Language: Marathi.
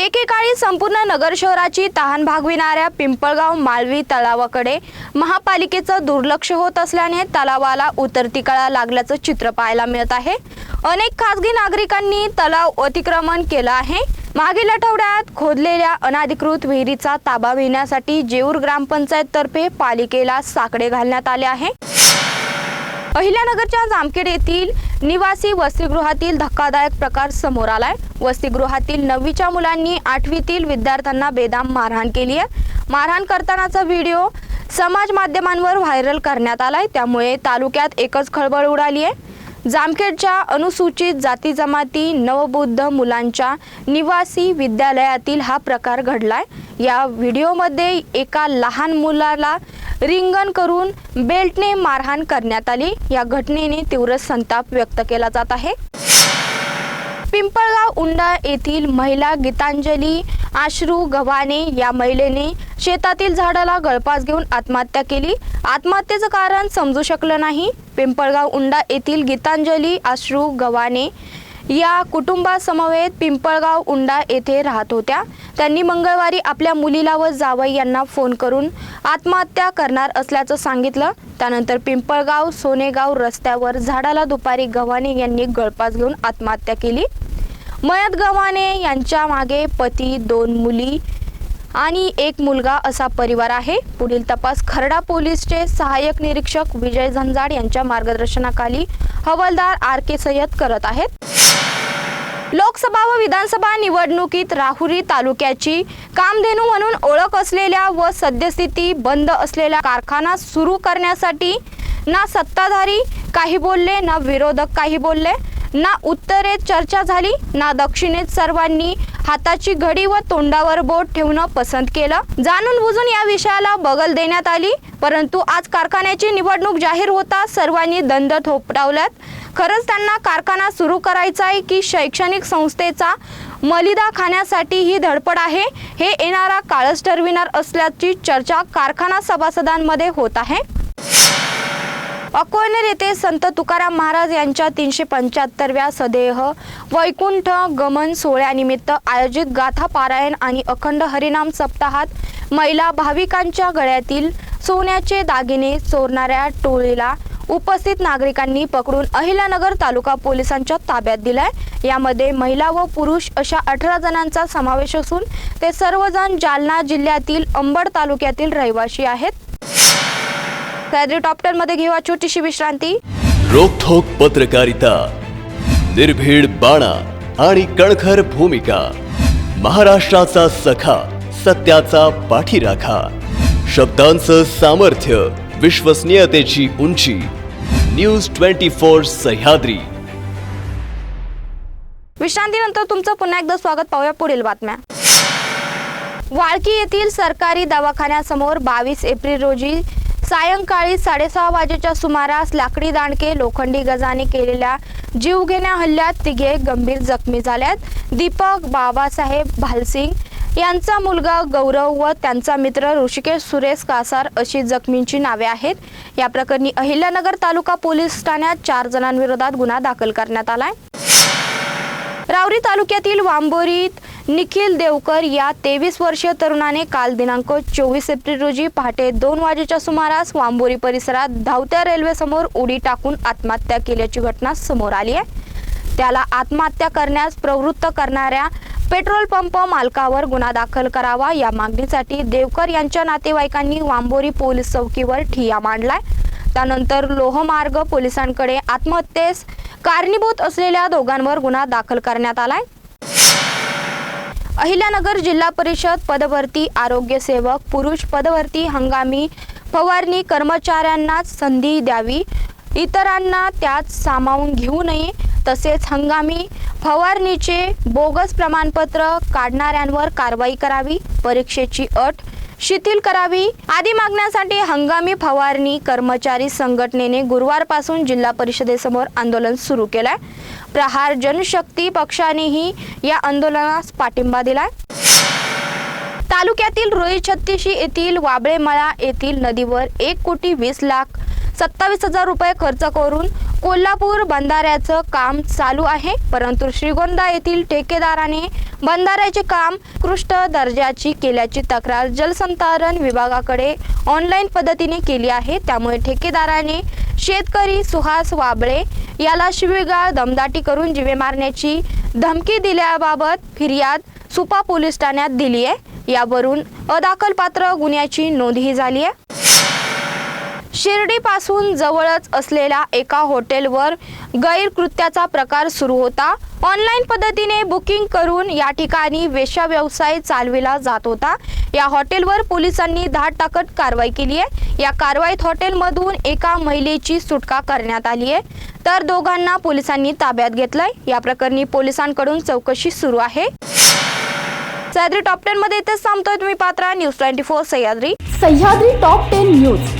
एकेकाळी संपूर्ण नगर शहराची तहान भागविणाऱ्या पिंपळगाव मालवी तलावाकडे महापालिकेचं दुर्लक्ष होत असल्याने तलावाला उतरती कळा लागल्याचं चित्र पाहायला मिळत आहे. अनेक खासगी नागरिकांनी तलाव अतिक्रमण केलं आहे. मागील आठवड्यात खोदलेल्या अनाधिकृत विहिरीचा ताबा घेण्यासाठी जेऊर ग्रामपंचायत तर्फे पालिकेला साकडे घालण्यात आले आहे. अहिल्यानगरच्या जामखेड येथील निवासी वसतिगृहातील धक्कादायक प्रकार समोर आलाय. वसतिगृहातील नववीच्या मुलांनी आठवीतील विद्यार्थ्यांना बेदाम मारहाण केली आहे. मारहाण करतानाचा व्हिडिओ समाज माध्यमांवर व्हायरल करण्यात आलाय. त्यामुळे तालुक्यात एकच खळबळ उडाली आहे. जामखेडच्या अनुसूचित जाती जमाती नवबुद्ध मुलांच्या निवासी विद्यालयातील हा प्रकार घडलाय. या व्हिडिओमध्ये एका लहान मुलाला रिंगण करून बेल्टने मारहाण करण्यात आली. या घटनेने तीव्र संताप व्यक्त केला जात आहे. पिंपळगाव उंडा येथील महिला गीतांजली आश्रू गव्हाणे या महिलेने शेतातील झाडाला गळपास घेऊन आत्महत्या केली. आत्महत्येचं कारण समजू शकलं नाही. पिंपळगाव उंडा येथील गीतांजली आश्रू गव्हाणे या कुटुंबासमवेत पिंपळगाव उंडा येथे राहत होत्या. त्यांनी मंगळवारी आपल्या मुलीला व जावई यांना फोन करून आत्महत्या करणार असल्याचं सांगितलं. त्यानंतर पिंपळगाव सोनेगाव रस्त्यावर झाडाला दुपारी गव्हाणे यांनी गळपास घेऊन आत्महत्या केली. मयत गव्हाणे यांच्या मागे पती दोन मुली आणि एक मुलगा असा परिवार आहे. पुढील तपास खरडा पोलीसचे सहाय्यक निरीक्षक विजय झंजाड यांच्या मार्गदर्शनाखाली हवालदार आर के सय्यद करत आहेत. लोकसभा व विधानसभा निवडणुकीत राहुरी तालुक्याची कामधेनू म्हणून ओळख असलेल्या व सद्यस्थिती बंद असलेला कारखाना सुरू करण्यासाठी ना सत्ताधारी काही बोलले ना विरोधक काही बोलले. ना उत्तरेत चर्चा झाली ना दक्षिणेत सर्वांनी हाताची घडी व तोंडावर बोट ठेवणं पसंत केलं. जाणून बुजून या विषयाला बगल देण्यात आली परंतु आज कारखान्याची निवडणूक जाहीर होता सर्वांनी दंड थोपटावल्यात. खरंच त्यांना कारखाना सुरू करायचा आहे की शैक्षणिक संस्थेचा मलिदा खाण्यासाठी ही धडपड आहे हे येणारा काळच ठरविणार असल्याची चर्चा कारखाना सभासदांमध्ये होत आहे. अकोळनेर येथे संत तुकाराम महाराज यांच्या तीनशे पंच्याहत्तरव्या सदेह वैकुंठ गमन सोहळ्यानिमित्त आयोजित गाथा पारायण आणि अखंड हरिनाम सप्ताहात महिला भाविकांच्या गळ्यातील सोन्याचे दागिने चोरणाऱ्या टोळीला उपस्थित नागरिकांनी पकडून अहिल्यानगर तालुका पोलिसांच्या ताब्यात दिलाय. यामध्ये महिला व पुरुष अशा अठरा जणांचा समावेश असून ते सर्वजण जालना जिल्ह्यातील अंबड तालुक्यातील रहिवासी आहेत. सह्याद्री टॉप टेन मध्ये घेऊया छोटीशी विश्रांती. रोखोक पत्रकारिता निर्भीड बाणा आणि कणखर भूमिका महाराष्ट्राचा सखा सत्याचा पाठीराखा शब्दांचं सामर्थ्य विश्वसनीयतेची उंची न्यूज ट्वेंटी फोर सह्याद्री. विश्रांतीनंतर तुमचं पुन्हा एकदा स्वागत पाहूया पुढील बातम्या. वाळकी येथील सरकारी दवाखान्यासमोर बावीस एप्रिल रोजी सायंकाळी साडेसहा वाजेच्या सुमारास लाकडी दांडके लोखंडी गजाने केलेल्या जीवघेण्या हल्ल्यात तिघे गंभीर जखमी झाल्यात. दीपक बाबासाहेब भालसिंग यांचा मुलगा गौरव व त्यांचा मित्र ऋषिकेश सुरेश कासार अशी जखमींची नावे आहेत. या प्रकरणी अहिल्यानगर तालुका पोलीस ठाण्यात चार जणांविरोधात गुन्हा दाखल करण्यात आलाय. रावरी तालुक्यातील वांबोरीत निखिल देवकर या तेवीस वर्षीय तरुणाने काल दिनांक चोवीस एप्रिल रोजी पहाटे दोन वाजेच्या सुमारास वांबोरी परिसरात धावत्या रेल्वेसमोर उडी टाकून आत्महत्या केल्याची घटना समोर आली आहे. त्याला आत्महत्या करण्यास प्रवृत्त करणाऱ्या पेट्रोल पंप मालकावर गुन्हा दाखल करावा या मागणीसाठी देवकर यांच्या नातेवाईकांनी वांबोरी पोलीस चौकीवर ठिया मांडलाय. त्यानंतर लोहमार्ग पोलिसांकडे आत्महत्येस कारणीभूत असलेल्या दोघांवर गुन्हा दाखल करण्यात आलाय. अहिल्यानगर जिल्हा परिषद पदभरती आरोग्य सेवक पुरुष पदभरती हंगामी फवारणी कर्मचाऱ्यांनाच संधी द्यावी. इतरांना त्यात सामावून घेऊ नये. तसेच हंगामी फवारणीचे बोगस प्रमाणपत्र काढणाऱ्यांवर कारवाई करावी. परीक्षेची अट शिथिल करावी. आदी मागण्यासाठी हंगामी फवारणी कर्मचारी संघटनेने गुरुवारपासून जिल्हा परिषदेसमोर आंदोलन सुरू केलं आहे प्रहार जनशक्ती पक्षानेही या आंदोलनास पाठिंबा दिलाय. तालुक्यातील रोहित छत्तीशी येथील वाबळेमळा येथील नदीवर एक कोटी वीस लाख सत्तावीस हजार रुपये खर्च करून कोल्हापूर बंधाऱ्याचं काम चालू आहे. परंतु श्रीगोंदा येथील ठेकेदाराने बंधाऱ्याचे काम कृष्ट दर्जाची केल्याची तक्रार जलसंधारण विभागाकडे ऑनलाईन पद्धतीने केली आहे. त्यामुळे ठेकेदाराने शेतकरी सुहास वाबळे याला शिवीगाळ दमदाटी करून जिवे मारण्याची धमकी दिल्याबाबत फिर्याद सुपा पोलीस ठाण्यात दिली आहे यावरून अदाखलपात्र गुन्ह्याची नोंदही झाली आहे शिर्डीपासून जवळच असलेल्या एका हॉटेलवर गैरकृत्याचा प्रकार सुरू होता. ऑनलाईन पद्धतीने बुकिंग करून या ठिकाणी वेश्या व्यवसाय चालविला जात होता. या हॉटेलवर पोलिसांनी धाड टाकत कारवाई केली आहे. या कारवाईत हॉटेलमधून एका महिलेची सुटका करण्यात आली आहे. तर दोघांना पोलिसांनी ताब्यात घेतलंय. या प्रकरणी पोलिसांकडून चौकशी सुरू आहे. सह्याद्री टॉप टेन मध्ये इथेच थांबतोय तुम्ही Patra. News twenty four Sahyadri. Sahyadri top ten news.